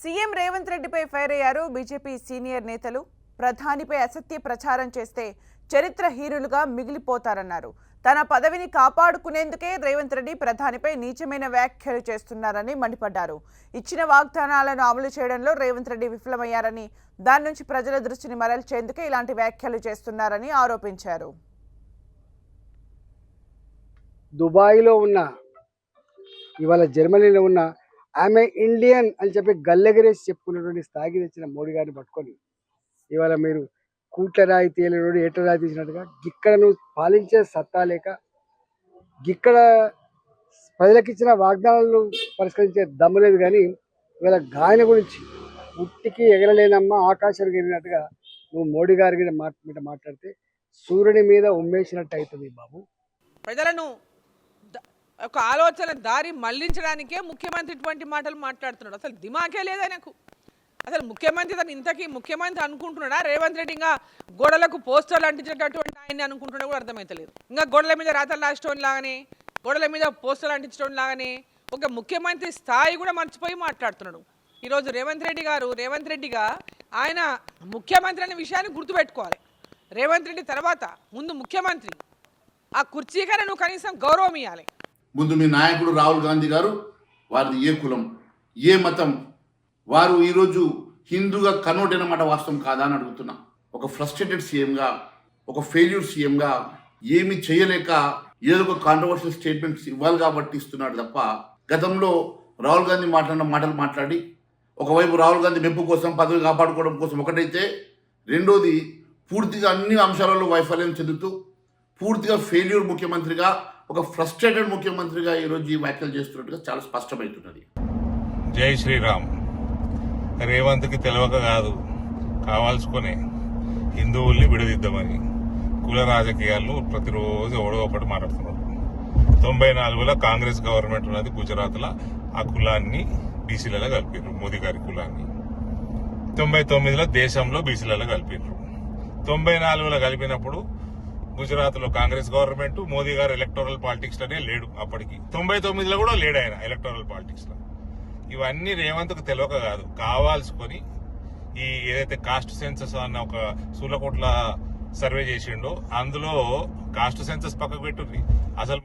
CM Revanth రెడ్డిపై fire అయ్యారు BJP senior నేతలు. ప్రధానిపై అసత్య ప్రచారం చేస్తే చరిత్రహీనులుగా మిగిలిపోతారన్నారు. తన పదవిని కాపాడుకునేందుకే రేవంత్ రెడ్డి ప్రధానిపై నీచమైన వ్యాఖ్యలు చేస్తున్నారని మండిపడ్డారు. ఇచ్చిన వాగ్దానాలను అమలు చేయడంలో రేవంత్ రెడ్డి విఫలమయ్యారని దాని నుంచి ప్రజల దృష్టిని మరల్చేందుకే ఇలాంటి వ్యాఖ్యలు చేస్తున్నారని ఆరోపించారు. దుబాయ్లో ఉన్న ఇవాళ జర్మనీలో ఉన్న ఆమె ఇండియన్ అని చెప్పి గల్లెగరేసి చెప్పుకున్నటువంటి స్థాయికి తెచ్చిన మోడీ గారిని పట్టుకొని ఇవాళ మీరు కూట్ల రాయి తేలినోడు ఏట రాయి తీసినట్టుగా ఇక్కడ నువ్వు పాలించే సత్తా లేక ఇక్కడ ప్రజలకు ఇచ్చిన వాగ్దానాలను పరిష్కరించే దమ్ము లేదు కానీ ఇవాళ గాయన గురించి ఉట్టికి ఎగరలేనమ్మా ఆకాశానికి ఎగిరినట్టుగా నువ్వు మోడీ గారి మీద మీద మాట్లాడితే సూర్యుని మీద ఉమ్మేసినట్టు అవుతుంది బాబు. ప్రజలను ఒక ఆలోచన దారి మళ్ళించడానికే ముఖ్యమంత్రి ఇటువంటి మాటలు మాట్లాడుతున్నాడు. అసలు దిమాకే లేదా నాకు? అసలు ముఖ్యమంత్రి తను ఇంతకీ ముఖ్యమంత్రి అనుకుంటున్నాడా? రేవంత్ రెడ్డి ఇంకా గోడలకు పోస్టర్లు అంటించేటటువంటి ఆయన్ని అనుకుంటున్నా కూడా అర్థమవుతలేదు ఇంకా గోడల మీద రాతలు రాసేటోని లాగానే గోడల మీద పోస్టర్లు అంటించడం లాగానే ఒక ముఖ్యమంత్రి స్థాయి కూడా మర్చిపోయి మాట్లాడుతున్నాడు. ఈరోజు రేవంత్ రెడ్డి గారు రేవంత్ రెడ్డిగా ఆయన ముఖ్యమంత్రి అనే విషయాన్ని గుర్తుపెట్టుకోవాలి. రేవంత్ రెడ్డి తర్వాత ముందు ముఖ్యమంత్రి. ఆ కుర్చీకైనా నువ్వు కనీసం గౌరవం ఇవ్వాలి ముందు మీ నాయకుడు రాహుల్ గాంధీ గారు వారిది ఏ కులం ఏ మతం వారు ఈరోజు హిందూగా కన్వర్ట్ అయిన మాట వాస్తవం కాదా అని అడుగుతున్నా. ఒక ఫ్రస్ట్రేటెడ్ సీఎంగా ఒక ఫెయిల్యూర్ సీఎంగా ఏమి చేయలేక ఏదో ఒక కాంట్రవర్షియల్ స్టేట్మెంట్స్ ఇవ్వాలి కాబట్టి ఇస్తున్నాడు తప్ప గతంలో రాహుల్ గాంధీ మాట్లాడిన మాటలు మాట్లాడి ఒకవైపు రాహుల్ గాంధీ మెప్పు కోసం పదవి కాపాడుకోవడం కోసం ఒకటైతే రెండోది పూర్తిగా అన్ని అంశాలలో వైఫల్యం చెందుతూ పూర్తిగా ఫెయిల్యూర్ ముఖ్యమంత్రిగా ఒక ఫ్రస్ట్రేటెడ్ ముఖ్యమంత్రిగా ఈరోజు ఈ వ్యాఖ్యలు చేస్తున్నట్టుగా చాలా స్పష్టమవుతున్నది. జై శ్రీరామ్. రేవంత్కి తెలవక కాదు కావాల్సుకునే హిందువుల్ని విడదిద్దామని కుల రాజకీయాలు ప్రతిరోజు ఎవడో ఒకటి మాట్లాడుతున్నారు తొంభై నాలుగులో కాంగ్రెస్ గవర్నమెంట్ ఉన్నది గుజరాత్లో ఆ కులాన్ని బీసీలలో కలిపారు మోదీ గారి కులాన్ని. తొంభై తొమ్మిదిలో దేశంలో బీసీలలో కలిపారు తొంభై నాలుగులో కలిపినప్పుడు గుజరాత్లో కాంగ్రెస్ గవర్నమెంట్ మోదీ గారు ఎలక్టోరల్ పాలిటిక్స్లోనే లేడు అప్పటికి. తొంభై తొమ్మిదిలో కూడా లేడు ఆయన ఎలక్టోరల్ పాలిటిక్స్లో. ఇవన్నీ రేవంత్కు తెలియక కాదు. కావాల్సుకొని ఈ ఏదైతే కాస్ట్ సెన్సస్ అన్న ఒక సూలకోట్ల సర్వే చేసిండో అందులో కాస్ట్ సెన్సస్ పక్కకు పెట్టుంది అసలు